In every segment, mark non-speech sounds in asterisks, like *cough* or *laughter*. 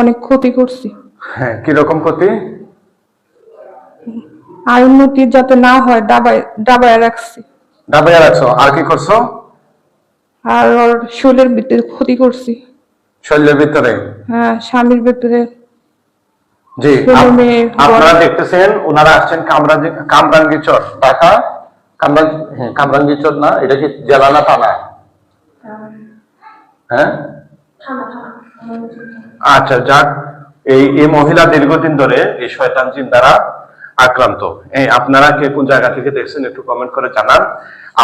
অনেক ক্ষতি করছি। হ্যাঁ কীরকম ক্ষতি? আর উন্নতি যাতে না হয় ডাবায় ডাবায় রাখছি। ডাবাইয়া রাখছো আর কি করছ? আর ওর শরীরের ভিতরে ক্ষতি করছি। শরীরের ভিতরে? হ্যাঁ স্বামীর ভিতরে। জি আপনারা দেখতেছেন ওনারা আসছেন কামরাঙ্গি কামরাঙ্গি চর ঢাকা। কামরাঙ্গি হ্যাঁ কামরাঙ্গি চর না এটা কি জেলা না থানা হ্যাঁ আচ্ছা যাক এই এই মহিলা দীর্ঘদিন ধরে এই শয়তান জিন দ্বারা আক্রান্ত। এই আপনারা কে কোন জায়গা থেকে দেখছেন একটু কমেন্ট করে জানান।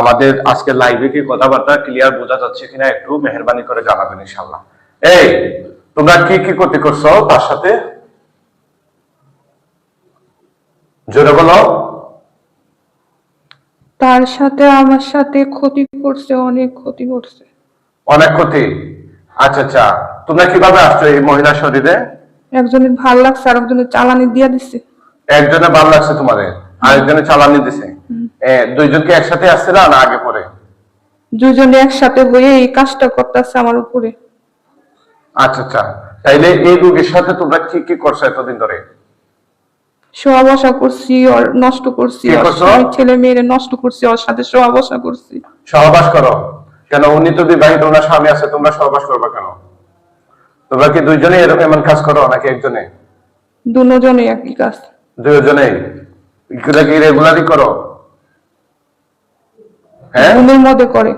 আমাদের আজকে লাইভে কি কথাবার্তা ক্লিয়ার বোঝা যাচ্ছে কিনা একটু মেহরবানি করে জানাবেন ইনশাল্লাহ এই তোমরা কি কি ক্ষতি করছ তার সাথে? জোরে বলো। তার সাথে আমার সাথে ক্ষতি করছে অনেক ক্ষতি করছে। অনেক ক্ষতি? আচ্ছা আচ্ছা। তোমরা কীভাবে আসছো এই মহিলা শরীরে? একজনের ভালো লাগছে আর একজনের চালানি দিয়া দিছে। একজনে ভালো লাগছে তোমাদের আরেকজনে চালানি দিছে। এ, দুইজনকে একসাথে আসছিল না আগে পরে? দুজনে একসাথে হয়ে এই কাজটা করতেছে আমার উপরে। আচ্ছা আচ্ছা। তাইলে এই রোগীর সাথে তোমরা কি কি করছ এতদিন ধরে? শোয়া বসা করছি ওর নষ্ট করছি কি ছেলে মেয়েরে নষ্ট করছি ওর সাথে শোয়া বসা করছি। সহবাস করো। কেন? উনি তো বিবাহিত ওনার স্বামী আছে তোমরা সহবাস করবে কেন? তোমরা কি দুইজনে এরকম এমন কাজ করো নাকি একজনে? দুজনে একই কাজ। দুজনেই? এগুলা কি রেগুলারই করো? হ্যাঁ? ঘুমের মধ্যে করে।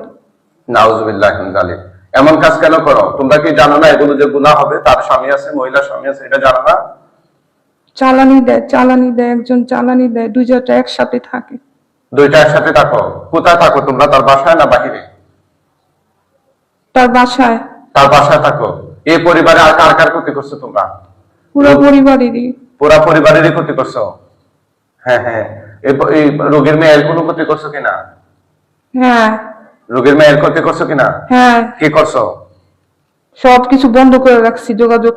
নাউজুবিল্লাহ জালিম এমন কাজ কেন করো? তোমরা কি জানো না এগুলো যে গুনাহ হবে? তার স্বামী আছে মহিলা স্বামী আছে এটা জানো না? চালানি দেয় চালানি দেয় একজন চালানি দেয় দুজনটা একসাথে থাকে। দুইটা একসাথে থাকো। কোথায় থাকো তোমরা? তার বাসায় না বাহিরে? তার বাসায়। তার বাসায় থাকো। এই পরিবারে আর কার কার ক্ষতি করছ তোমরা? পুরো পরিবারেরই। পুরা পরিবারেরই ক্ষতি করছ? হ্যাঁ হ্যাঁ। এই রোগীর মেয়ের কোনো ক্ষতি করছ কিনা হ্যাঁ। রোগীর মেয়ের ক্ষতি করছ কিনা হ্যাঁ। কি করছ? সবকিছু বন্ধ করে রাখছি যোগাযোগ।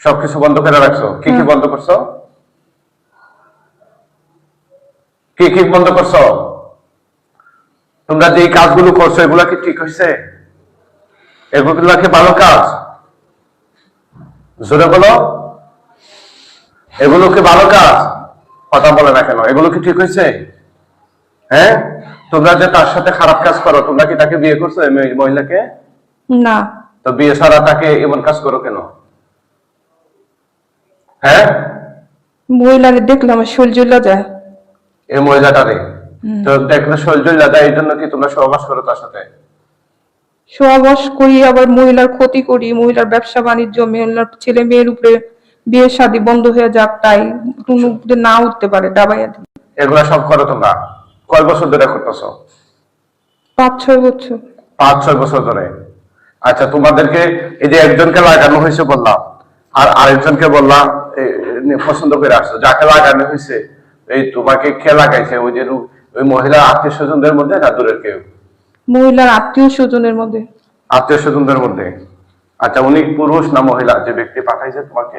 সবকিছু বন্ধ করে রাখছো? কি কি বন্ধ করছ? কি কি বন্ধ করছ? তোমরা যে কাজগুলো করছ এগুলা কি ঠিক হয়েছে? এগুলো কি ভালো কাজ। জোরে বলো। এগুলো কি ভালো কাজ। কথা বলে না কেন? এগুলো কি ঠিক হয়েছে? হ্যাঁ? তোমরা যে তার সাথে খারাপ কাজ করো তোমরা কি তাকে বিয়ে করছ মহিলাকে? না। তো বিয়ে ছাড়া তাকে এমন কাজ করো কেন? হ্যাঁ? মহিলারে দেখলে আমার যায়। এই মহিলাটারে। তো দেখলে শরীর দাদা এই জন্য কি তোমরা সহবাস করো তার সাথে? সহবাস করি আবার মহিলার ক্ষতি করি মহিলার ব্যবসা বাণিজ্য মহিলার ছেলে মেয়ের উপরে বিয়ে শাদী বন্ধ হয়ে যাক তাই না উঠতে পারে ডাবাইয়া দিই এগুলা সব করো তোমরা। কয় বছর ধরে করতেছ? পাঁচ ছয় বছর। পাঁচ ছয় বছর ধরে। আচ্ছা তোমাদেরকে এই যে একজনকে লাগানো হয়েছে বললাম আর আরেকজনকে বললাম পছন্দ করে আসছো যাকে লাগানো হয়েছে এই তোমাকে কে লাগাইছে? ওই যে ওই মহিলা আত্মীয় স্বজনদের মধ্যে না দূরের কেউ? মহিলার আত্মীয় স্বজনের মধ্যে। আত্মীয় স্বজনদের মধ্যে। আচ্ছা উনি পুরুষ না মহিলা? যে ব্যক্তি পাঠাইছে তোমাকে?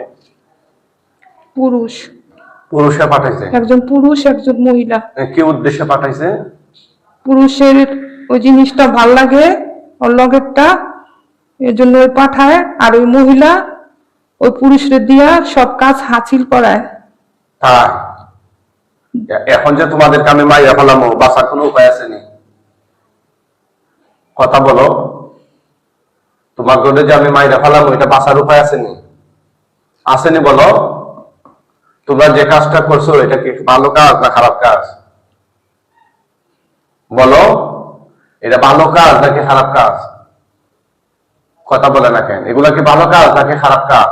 পুরুষ। পুরুষে পাঠাইছে? একজন পুরুষ একজন মহিলা। কি উদ্দেশ্যে পাঠাইছে? পুরুষের ওই জিনিসটা ভালো লাগে ওর লগেরটা এর জন্য ওই পাঠায়। আর ওই মহিলা ওই পুরুষের দিয়া সব কাজ হাসিল করায়। এখন যে তোমাদেরকে আমি মাইয়া ফেলামো বাঁচার কোনো উপায় আছে নি? কথা বলো। তোমার ঘরে যে আমি মাইরা ফেলামো এটা বাঁচার উপায় আসেনি। আসেনি বলো। তোমরা যে কাজটা করছ এটা কি ভালো কাজ না খারাপ কাজ? বলো এটা ভালো কাজ নাকি খারাপ কাজ? কথা বলে না কেন? এগুলা কি ভালো কাজ নাকি খারাপ কাজ?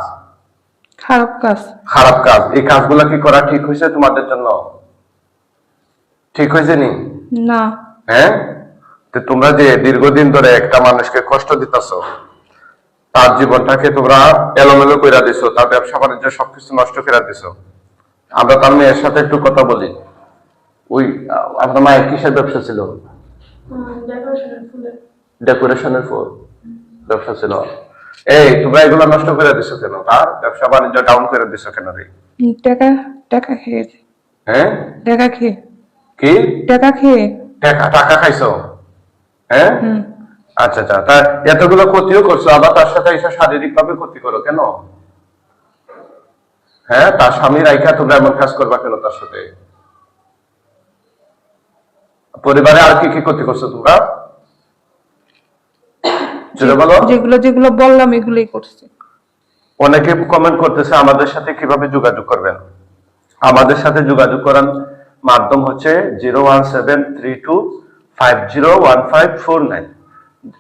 খারাপ কাজ। খারাপ কাজ। এই কাজগুলো কি করা ঠিক হয়েছে তোমাদের জন্য? ঠিক হয়েছে নি? না। হ্যাঁ? তো তোমরা যে দীর্ঘদিন ধরে একটা মানুষকে কষ্ট দিতেছ তার জীবনটাকে তোমরা এলোমেলো করে দিছো তার ব্যবসা বাণিজ্য সবকিছু নষ্ট করে দিছো। আমরা তার মেয়ের সাথে একটু কথা বলি। ওই আপনার মায়ের কিসের ব্যবসা ছিল? ডেকোরেশনের ফুল। ব্যবসা ছিল। এই তোমরা এগুলো নষ্ট করে দিছো কেন? তার ব্যবসা বাণিজ্য ডাউন করে দিছো কেন রে? টাকা টাকা খেয়ে হ্যাঁ? টাকা খেয়ে। কি? টাকা খেয়ে। টাকা টাকা খাইছো? হ্যাঁ? আচ্ছা আচ্ছা। তা এতগুলো ক্ষতিও করছ আবার তার সাথে এসে শারীরিক ভাবে ক্ষতি করো কেন? হ্যাঁ তার স্বামী রাইখা তোমরা এমন কাজ করবা কেন তার সাথে? পরিবারে আর কি কি ক্ষতি করছ তোমরা? যেগুলো যেগুলো বললাম এগুলোই করছে। অনেকে কমেন্ট করতেছে আমাদের সাথে কীভাবে যোগাযোগ করবেন? আমাদের সাথে যোগাযোগ করার মাধ্যম হচ্ছে zero one seven three two five zero one five four nine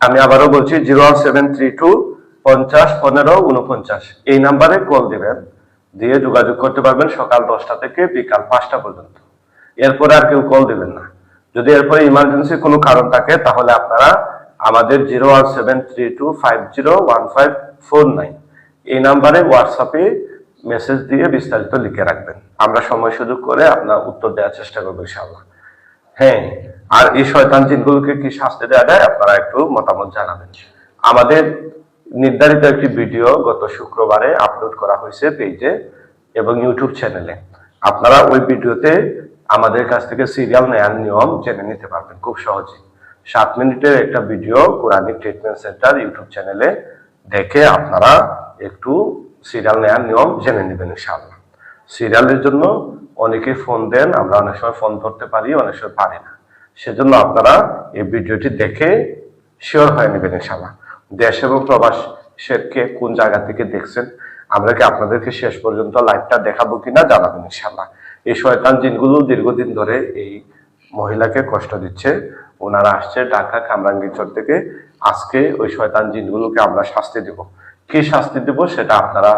আমি আবারও বলছি zero one seven three two পঞ্চাশ, পনেরো উনপঞ্চাশ এই নাম্বারে কল দিবেন, দিয়ে যোগাযোগ করতে পারবেন সকাল দশটা থেকে বিকাল পাঁচটা পর্যন্ত। এরপরে আর কেউ কল দিবেন না। যদি এরপরে ইমার্জেন্সি কোনো কারণ থাকে, তাহলে আপনারা আমাদের zero one seven three two five zero one five four nine এই নাম্বারে হোয়াটসঅ্যাপে মেসেজ দিয়ে বিস্তারিত লিখে রাখবেন। আমরা সময় সুযোগ করে আপনার উত্তর দেওয়ার চেষ্টা করব, ইনশাআল্লাহ। হ্যাঁ আর এই শয়তান জিনগুলোকে কি শাস্তি দেওয়া যায়? আপনারা একটু মতামত জানাবেন। আমাদের নির্ধারিত একটি ভিডিও গত শুক্রবারে আপলোড করা হয়েছে পেজে এবং ইউটিউব চ্যানেলে। আপনারা ওই ভিডিওতে আমাদের কাছ থেকে সিরিয়াল নেয়ার নিয়ম জেনে নিতে পারবেন খুব সহজে সাত মিনিটের একটা video Quranic treatment centre YouTube চ্যানেলে দেখে আপনারা একটু সিরিয়াল নেয়ার নিয়ম জেনে নেবেন, ইনশাআল্লাহ। সিরিয়ালের জন্য অনেকে ফোন দেন, আমরা অনেক সময় ফোন ধরতে পারি, অনেক সময় পারি না। সেজন্য আপনারা এই ভিডিওটি দেখে শিওর হয়ে নেবেন ইনশাআল্লাহ। দেশ এবং প্রবাস কোন জায়গা থেকে দেখছেন, আমরা কি আপনাদেরকে শেষ পর্যন্ত লাইভটা দেখাবো কিনা জানাবেন ইনশাআল্লাহ। এই শয়তান জিনগুলো দীর্ঘদিন ধরে এই মহিলাকে কষ্ট দিচ্ছে। ওনারা আসছে ঢাকা কামরাঙ্গীরচর থেকে। আজকে ওই শয়তান জিনগুলোকে আমরা শাস্তি দেব। কি শাস্তি দেব সেটা আপনারা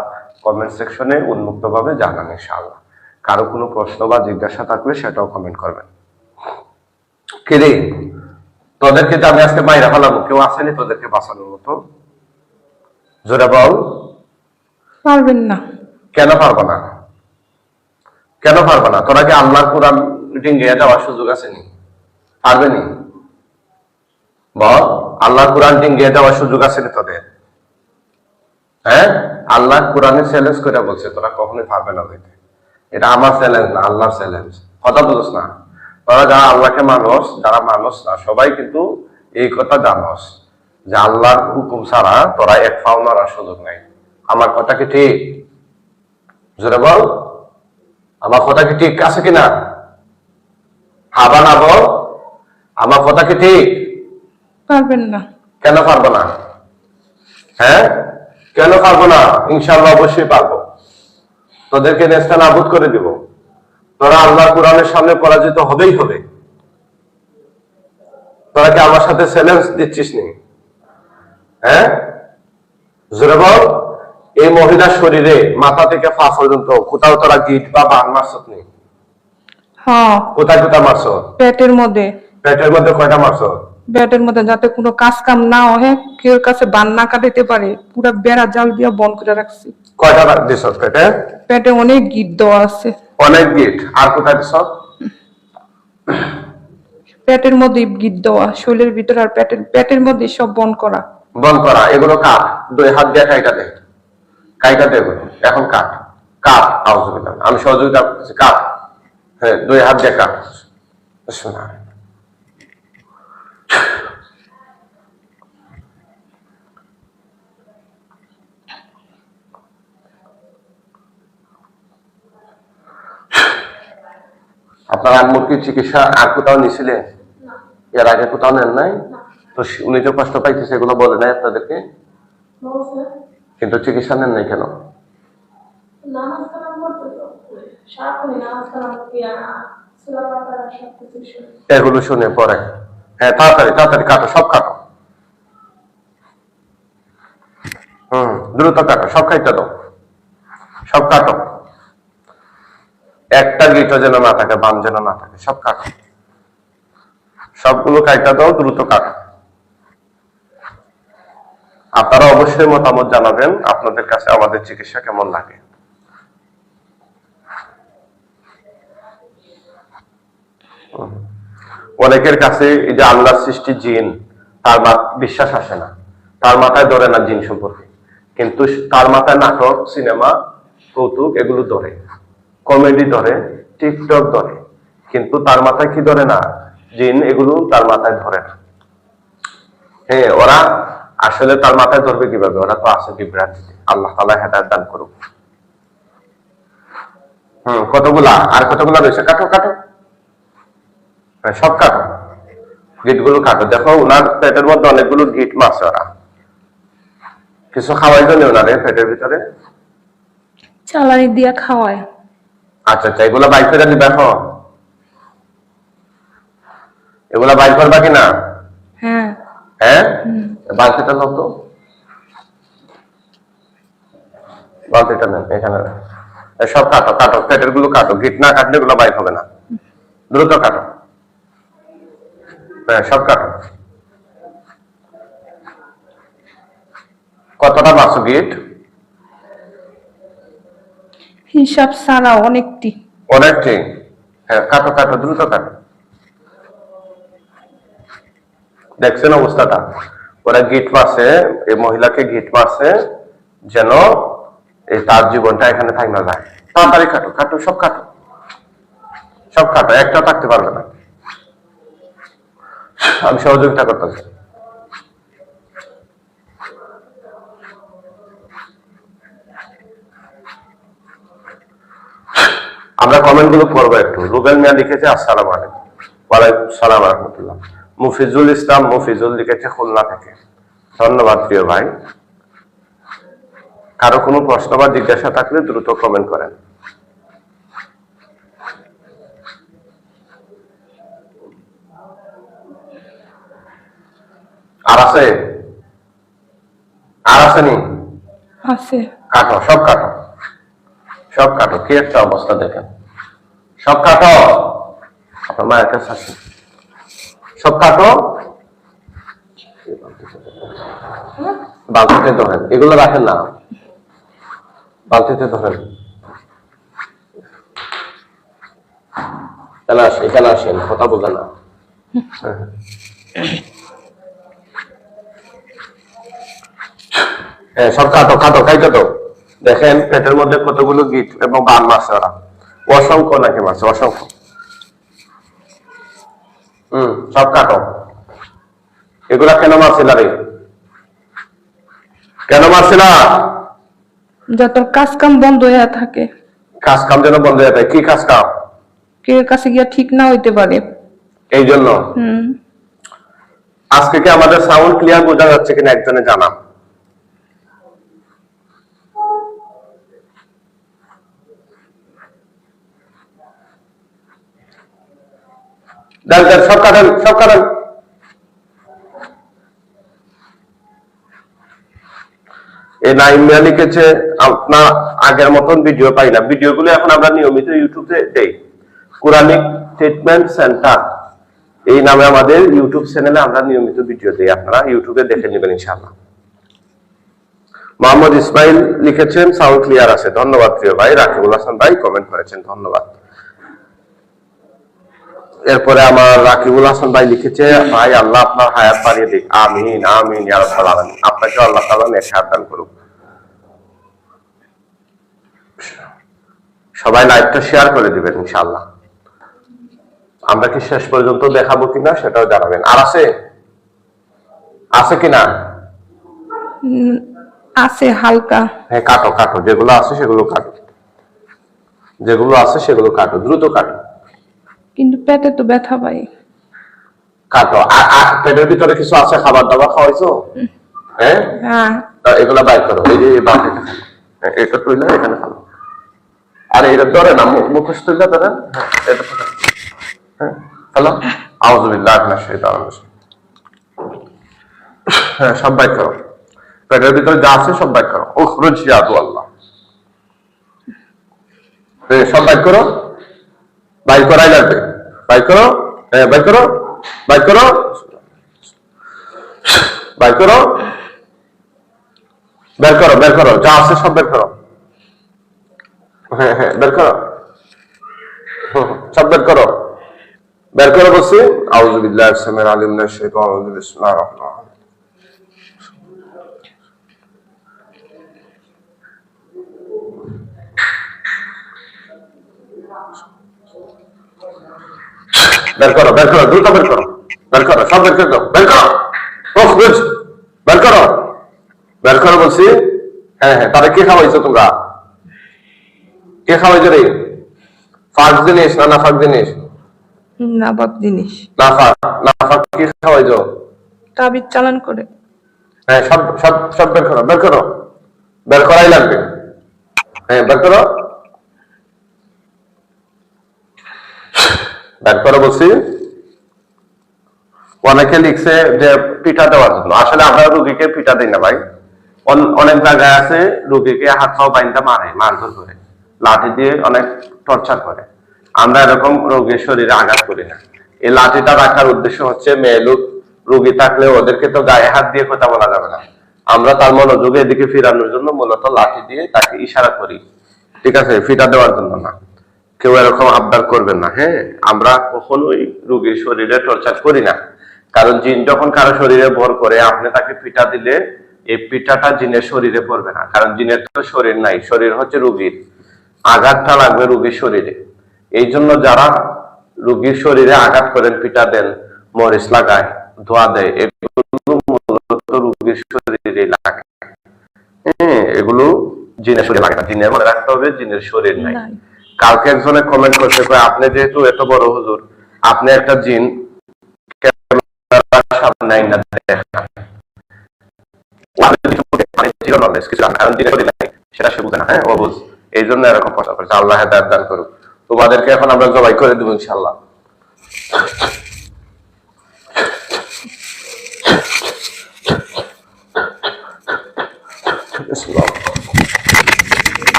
কমেন্ট সেকশনে উন্মুক্তভাবে জানান ইনশাআল্লাহ। কারও কোনো প্রশ্ন বা জিজ্ঞাসা থাকলে সেটাও কমেন্ট করবেন। কিরে? তোদেরকে তো আমি আজকে বাইরে ফেলাবো। কেউ আসেনি তোদেরকে বাঁচানোর মতো? জোরে বল। পারবেন না। কেন পারব না? কেন পারব না? তোরা কি আল্লাহর কোরআন ডিঙ্গিয়ে যাওয়ার সুযোগ আছে নি? পারবে নি? বল আল্লাহর কোরআন ডিঙ্গিয়ে যাওয়ার সুযোগ আছে নি তোদের? হ্যাঁ? আল্লাহ কোরআনে চ্যালেঞ্জ করে বলছে তোরা কখনোই পারবে না হইতে এটা আমার চ্যালেঞ্জ না আল্লাহর চ্যালেঞ্জ কথা বলছ না? তোরা যারা আল্লাহকে মানুষ যারা মানুষ না সবাই কিন্তু এই কথা জানোস যে আল্লাহর হুকুম ছাড়া তোরা এক পাও মারার সুযোগ নাই। আমার কথা কি ঠিক? জোরে বল। আমার কথা কি ঠিক আছে কিনা? হাবা না বল। আমার কথা কি ঠিক? পারবেন না। কেন পারব না? হ্যাঁ? কেন পারব না? ইনশাল্লাহ অবশ্যই পারব। তোদেরকে নেস্তা নাবুদ করে দিব। তোরা আল্লাহ কোরআনের সামনে পরাজিত হবেই হবে। তোরা কি আমার সাথে চ্যালেঞ্জ দিচ্ছিস নি হ্যাঁ? জোরে বল। এই মহিলার শরীরে মাথা থেকে পা পর্যন্ত কোথাও তোরা গিট বা বান মারছত নেই? হ্যাঁ। কোথায় কোথায় মারছ পেটের মধ্যে। পেটের মধ্যে কয়টা মারছ পেটের মধ্যে যাতে কোনো কাজ কাম না হয় কেউ কাছে বান না কাটাইতে পারে পুরা বেড়া জাল দিয়ে বন্ধ করে রাখছি। কয়টা বার দিছ পেটে? পেটে অনেক গিট দেওয়া আছে। অনেক গিট আর কোথায় দিছ? পেটের মধ্যে গিট দেওয়া শরীরের ভিতর আর পেটের পেটের মধ্যে সব বন্ধ করা। বন্ধ করা এগুলো কাট দুই হাত দিয়ে কাইটা দে। কাইটা দে এগুলো এখন কাট কাট আউজুবিল্লাহ আমি সহযোগিতা কাট হ্যাঁ দুই হাত দিয়ে কাট শোনা। আপনার আম্মুর কি চিকিৎসা আর কোথাও নিছিলেন এর আগে কোথাও নেন নাই? তো উনি যে কষ্ট পাইছে সেগুলো বলে নাই আপনাদেরকে? কিন্তু চিকিৎসা নেন নাই কেন? এগুলো শুনে পরে। হ্যাঁ তাড়াতাড়ি তাড়াতাড়ি কাটো সব কাটো। হম দ্রুত কাটো সব খাইতে দাও। সব কাটো। একটা গিটো যেন না থাকে, বাম যেন না থাকে, সব কাটো। সবগুলো কাইটা দাও, দ্রুত কাটো। আপনারা অবশ্যই মতামত জানাবেন, আপনাদের কাছে আমাদের চিকিৎসা কেমন লাগে। অনেকের কাছে এই যে আল্লাহ সৃষ্টি জিন, তার বিশ্বাস আসে না। তার মাথায় ধরে না জিন সম্পর্কে। কিন্তু তার মাথায় নাটক, সিনেমা, কৌতুক, এগুলো ধরে। কমেডি ধরে, টিকটক ধরে। কিন্তু তার মাথায় কি ধরে না? জিন এগুলো তার মাথায় ধরে না। হ্যাঁ ওরা আসলে তার মাথায় ধরবে কীভাবে? ওরা তো আছে বিভ্রান্তিতে আল্লাহ তালা হেদায়ত দান করুক। হুম, কতগুলা? আর কতগুলা রয়েছে? কাটো কাটো। হ্যাঁ সব কাটো। কাটো। দেখো, ওনার পেটের মধ্যে অনেকগুলো গিট মাছ ওরা। কিছু খাওয়াই জন্য ওনারে পেটের ভিতরে? চালানি দিয়া খাওয়ায়। আচ্ছা আচ্ছা এগুলা বাইক করে দিবে এখন? এগুলা বাইক করবা কিনা হ্যাঁ। হ্যাঁ? বালতিটা নাও তো। বালতিটা নেন এখানে সব কাটো কাটো পেটেরগুলো কাটো গিট না কাটলে এগুলো বাইক হবে না। দ্রুত কাটো। হ্যাঁ সব কাটো। কতটা মাসু গিট হিসাব ছাড়া অনেকটি। অনেকটি? হ্যাঁ কাটো কাটো, দ্রুত কাটো। দেখছেন অবস্থাটা? ওরা গিট মারছে, এই মহিলাকে গিট মাসে যেন এই তার জীবনটা এখানে থাই না যায়। তাড়াতাড়ি কাটো কাটো, সব কাটো। সব কাটো, একটা থাকতে পারবে না। আমি সহযোগিতা করতেছি। আমরা কমেন্টগুলো পড়ব একটু। রুবেল মিয়া লিখেছে আসসালাম আলাইকুম। ওয়ালাইকুম সালাম রহমতুল্লাহ। মুফিজুল ইসলাম মুফিজুল লিখেছে খুলনা থেকে। ধন্যবাদ প্রিয় ভাই। কারও কোনো প্রশ্ন বা জিজ্ঞাসা থাকলে দ্রুত কমেন্ট করেন। আর আছে? আর আসেনি আছে। কাটো সব কাটো। সব কাটো। কি একটা অবস্থা দেখেন। সব কাটো। আপনার মায়ের কাছে আসুন। সব কাটো। বালতিতে ধরেন। এগুলো রাখেন না। বালতিতে ধরেন। এখানে আসেন এখানে আসেন। কথা বলবেন না। হ্যাঁ সব কাটো কাটো খাই কাটো দেখেন পেটের মধ্যে কতগুলো গিট এবং বান মাছ ওরা। অসংখ্য নাকি মাছ অসংখ্য। হম সব কাটো। এগুলা কেন মারছিল রে? কেন মারছিল যত কাজ কাম বন্ধ হয়ে থাকে। কাজ কাম যেন বন্ধ হয়ে থাকে। কি কাজ কাম? কে কাছে গিয়া ঠিক না হইতে পারে। এই জন্য হুম। আজকে কি আমাদের সাউন্ড ক্লিয়ার বোঝা যাচ্ছে কিনা একজনে জানাম দেন দেন সব কাটেন সব কাটেন এই নাইমিয়া লিখেছে আপনার আগের মতন ভিডিও পাই না। ভিডিও গুলো এখন আমরা নিয়মিত ইউটিউবে দেই। কোরআনিক ট্রিটমেন্ট সেন্টার এই নামে আমাদের ইউটিউব চ্যানেলে আমরা নিয়মিত ভিডিও দিই। আপনারা ইউটিউবে দেখে নেবেন, ইনশাআল্লাহ। মোহাম্মদ ইসমাইল লিখেছেন সাউন্ড ক্লিয়ার আছে। ধন্যবাদ, প্রিয় ভাই। রাকিবুল হাসান ভাই কমেন্ট করেছেন, ধন্যবাদ। এরপরে আমার রাকিবুল হাসান ভাই লিখেছে ভাই আল্লাহ আপনার হায়াত বাড়িয়ে দিক। আমিন আমিন আপনাকে আল্লাহ নেক হায়াত দান করুক। সবাই লাইভটা শেয়ার করে দিবেন ইনশাআল্লাহ। আমরা কি শেষ পর্যন্ত দেখাবো কিনা সেটাও জানাবেন। আর আছে? আছে কিনা? আছে হালকা। হ্যাঁ কাটো কাটো। যেগুলো আছে সেগুলো কাটো। যেগুলো আছে সেগুলো কাটো দ্রুত কাটো। কিন্তু পেটে তো ব্যথা পাই কাটো। আর পেটের ভিতরে কিছু আছে? খাবার দাবার খাওয়াইছো? হ্যাঁ? হ্যাঁ। এগুলা বাইর করো। এই যে বাটিটা খাও। হ্যাঁ, এটা তুইলে এখানে খাও। আর এটা ধরে না মুখ- মুখোশ তুইলে ধরেন হ্যাঁ, এটা ধরে। হ্যাঁ হ্যালো মিনাশ শাইতানির রাজিম। হ্যাঁ সব বাইর করো। পেটের ভিতরে যা আছে সব বাইর করো। ইয়া আদু আল্লাহ। সব বাইর করো। বাইর করাই লাগবে। বাইর করো হ্যাঁ বাইর করো বাইর করো। বাইর করো। বের করো বের করো যা আছে সব বের করো। হ্যাঁ হ্যাঁ বের করো। হুম, হুম, সব বের করো। বের করো বলছি আউযু বিল্লাহি সামিল আলিম মিনাশ শাইতানির রাজিম বিসমিল্লাহির বের করো বের করো দ্রুত বের করো। বের করো সব বের করে দাও। বের করো। বুঝ বের করো। বের করো বলছি। হ্যাঁ হ্যাঁ তাহলে কে খাওয়াইছো তোমরা? কে খাওয়াইছো রে? ফাঁক জিনিস না নাফাক জিনিস? নাবাক জিনিস। নাফাক। নাফাক কি খাওয়াই যাও তাবিজ চালান করে। হ্যাঁ সব সব সব বের করো বের করো। বের করাই লাগবে। হ্যাঁ বের করো। বের করো বলছি অনেকে লিখছে যে পিঠা দেওয়ার জন্য। আসলে আমরা রুগীকে পিঠা দিই না ভাই। অনেক জায়গায় আছে রুগীকে হাত পাও বাইন্দা মারে, মারধর করে। লাঠি দিয়ে অনেক টর্চার করে। আমরা এরকম রোগীর শরীরে আঘাত করি না। এই লাঠিটা রাখার উদ্দেশ্য হচ্ছে মেয়ে লোক, রুগী থাকলে ওদেরকে তো গায়ে হাত দিয়ে কথা বলা যাবে না। আমরা তার মনোযোগ এদিকে ফিরানোর জন্য মূলত লাঠি দিয়ে তাকে ইশারা করি। ঠিক আছে ফিটা দেওয়ার জন্য না। কেউ এরকম আবদার করবেন না হ্যাঁ? আমরা কখনোই রোগীর শরীরে টর্চার করি না। কারণ জিন যখন কারও শরীরে ভর করে, আপনি তাকে পিঠা দিলে এই পিঠাটা জিনের শরীরে পড়বে না। কারণ জিনের তো শরীর নাই, শরীর হচ্ছে রুগীর। আঘাতটা লাগবে রুগীর শরীরে। এই জন্য যারা রুগীর শরীরে আঘাত করেন, পিঠা দেন, মরিচ লাগায়, ধোয়া দেয়, এগুলো মূলত রুগীর শরীরে লাগে। হ্যাঁ এগুলো জিনের শরীরে লাগে না। জিনের মনে রাখতে হবে, জিনের শরীর নাই। নাই। কালকে একজনে কমেন্ট করছে আপনি যেহেতু এত বড় হুজুর, আপনি একটা জিন হ্যাঁ এই জন্য এরকম আল্লাহ দান করুক। তোমাদেরকে এখন আমরা জবাই করে দেবো ইনশাল্লাহ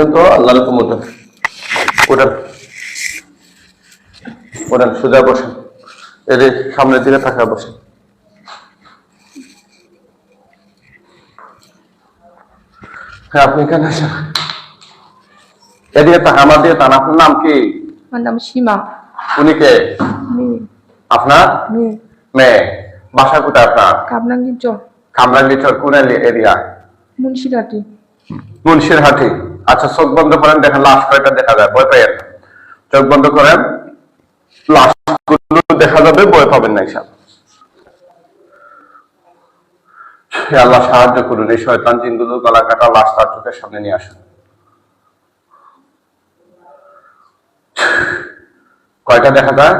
ওঠেন তো আল্লাহ রকম ওঠেন ওঠেন সোজা বসেন। সামনের দিকে থাকা বসেন। হ্যাঁ আপনি কেন এদিকে আমার দিকে তান আপনার নাম কি? আমার নাম সীমা। উনি কে? আপনার? মেয়ে বাসা কোথায় আপনার? চর। কামরাঙ্গিচর কোন এরিয়া? মুন্সিরাটি মুন্সির হাটি আচ্ছা চোখ বন্ধ করেন, দেখেন লাশ কয়টা দেখা যায়, ভয় পাইয়েন না। চোখ বন্ধ করেন লাশ দেখা যাবে, ভয় পাবেন না হিসাব আল্লাহ, সাহায্য করুন, এই শয়তান গলা কাটা লাশ তার চোখের সামনে নিয়ে আসুন। কয়টা দেখা যায়?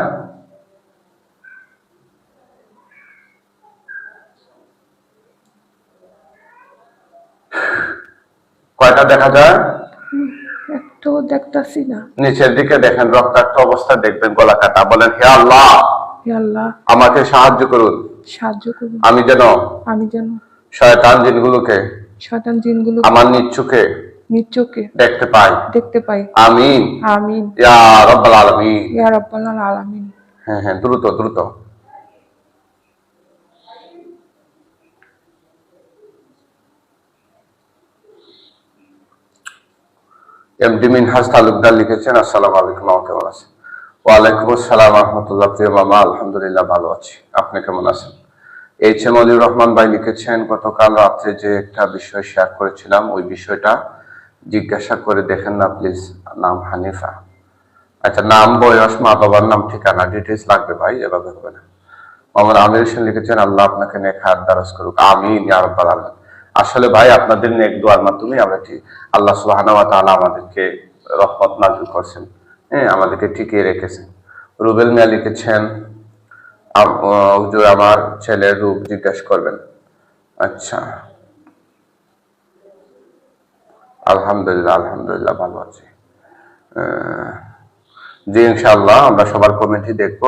কয়টা দেখা যায়? দেখতাছি না। নিচের দিকে দেখেন রক্তাক্ত অবস্থা দেখবেন গলা কাটা। বলেন হে আল্লাহ হে আল্লাহ আমাকে সাহায্য করুন। সাহায্য করুন। আমি যেন আমি যেন শয়তান জিনগুলোকে শয়তান জিনগুলো আমার নিচ্ছুকে নিচকে দেখতে পাই। দেখতে পাই। আমিন। আমিন। ইয়া রব্বাল আলামিন। ইয়া রাব্বাল আলামিন। হ্যাঁ হ্যাঁ দ্রুত দ্রুত। এমডি মিনহাজ তালুকদার লিখেছেন, আসসালামু আলাইকুম মামা কেমন আছেন? ওয়ালাইকুম আসসালাম, রহমতুল্লাহ, প্রিয় মামা, আলহামদুলিল্লাহ ভালো আছি। আপনি কেমন আছেন? এইচ এম আলিউর রহমান ভাই লিখেছেন, গতকাল রাত্রে যে একটা বিষয় শেয়ার করেছিলাম, ওই বিষয়টা জিজ্ঞাসা করে দেখেন না প্লিজ নাম হানিফা। আচ্ছা নাম, বয়স, মা, বাবার নাম, ঠিকানা ডিটেলস লাগবে ভাই? এভাবে হবে না। মোহাম্মদ আমির হোসেন লিখেছেন, আল্লাহ আপনাকে নেক হাত দারাজ করুক। আমি ইয়া রাব্বাল আলামিন। আসলে ভাই, আপনাদের নেক দোয়ার মাধ্যমে আমরা ঠিক আল্লাহ সুবহানাহু ওয়া তাআলা আমাদেরকে রহমত নাযিল করছেন? হ্যাঁ আমাদেরকে টিকিয়ে রেখেছেন। রুবেল মিয়া লিখেছেন আমার ছেলের রূপ জিজ্ঞাসা করবেন। আচ্ছা। আলহামদুলিল্লাহ আলহামদুলিল্লাহ, ভালো আছি। জি, ইনশাআল্লাহ, আমরা সবার কমেন্টই দেখব।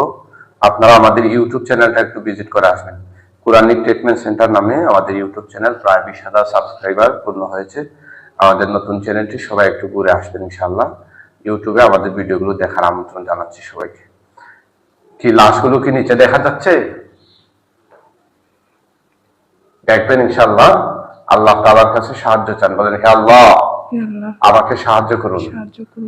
আপনারা আমাদের ইউটিউব চ্যানেলটা একটু ভিজিট করে আসবেন। কোরআনিক ট্রিটমেন্ট সেন্টার নামে আমাদের ইউটিউব চ্যানেল প্রায় বিশ হাজার সাবস্ক্রাইবার পূর্ণ হয়েছে। আমাদের নতুন চ্যানেলটি সবাই একটু ঘুরে আসবেন ইনশাল্লাহ ইউটিউবে আমাদের ভিডিওগুলো দেখার আমন্ত্রণ জানাচ্ছি সবাইকে। কি লাশগুলো কি নিচে দেখা যাচ্ছে? দেখবেন ইনশাল্লাহ আল্লাহ তাআলার কাছে সাহায্য চান। বলেন, হে আল্লাহ আমাকে সাহায্য করুন।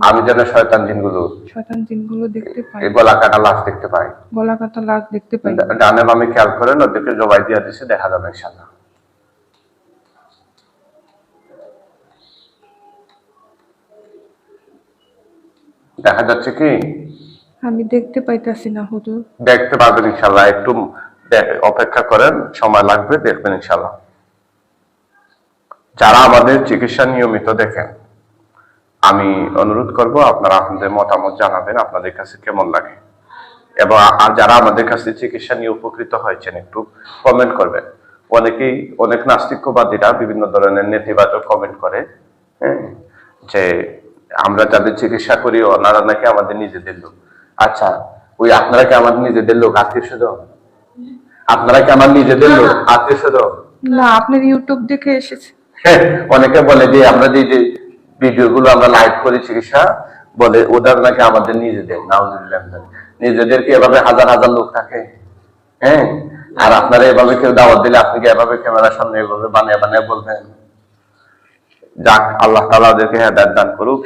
আমি যেন শয়তান জিনগুলো শয়তান জিনগুলো দেখতে পাই। গলা কাটা লাশ দেখতে পাই। গলা কাটা লাশ দেখতে পাই। ডানে বামে খেয়াল করেন ওদেরকে জবাই দিয়ে দিছে দেখা যাবে ইনশাল্লাহ দেখা যাচ্ছে কি? আমি দেখতে পাইতাছি না হুজুর। দেখতে পারবেন ইনশাল্লাহ একটু অপেক্ষা করেন সময় লাগবে দেখবেন ইনশাল্লাহ যারা আমাদের চিকিৎসা নিয়মিত দেখেন, আমি অনুরোধ করব আপনারা আপনাদের মতামত জানাবেন, আপনাদের কাছে কেমন লাগে? এবং আর যারা আমাদের কাছে চিকিৎসা নিয়ে উপকৃত হয়েছেন, একটু কমেন্ট করবেন। অনেকেই, অনেক নাস্তিক্যবাদীরা বিভিন্ন ধরনের নেতিবাচক কমেন্ট করে হ্যাঁ? যে আমরা যাদের চিকিৎসা করি, ওনারা নাকি আমাদের নিজেদের লোক। আচ্ছা ওই আপনারা কি আমাদের নিজেদের লোক, আত্মীয় স্বজন? আপনারা কি আমার নিজেদের লোক, আত্মীয় স্বজন? না, আপনার ইউটিউব দেখে এসেছে। *laughs* অনেকে বলে যে, আমরা যে যে ভিডিও গুলো আমরা লাইভ করি চিকিৎসা, বলে, ওদের নাকি আমাদের নিজেদের নিজেদেরকে এভাবে হাজার হাজার লোক থাকে? হ্যাঁ? আর আপনারা এভাবে কেউ দাওয়াত দিলে আপনি কি এভাবে ক্যামেরার সামনে এভাবে বানিয়ে বানিয়ে বলবেন? যাক, আল্লাহ তালা হেদায়ত দান করুক।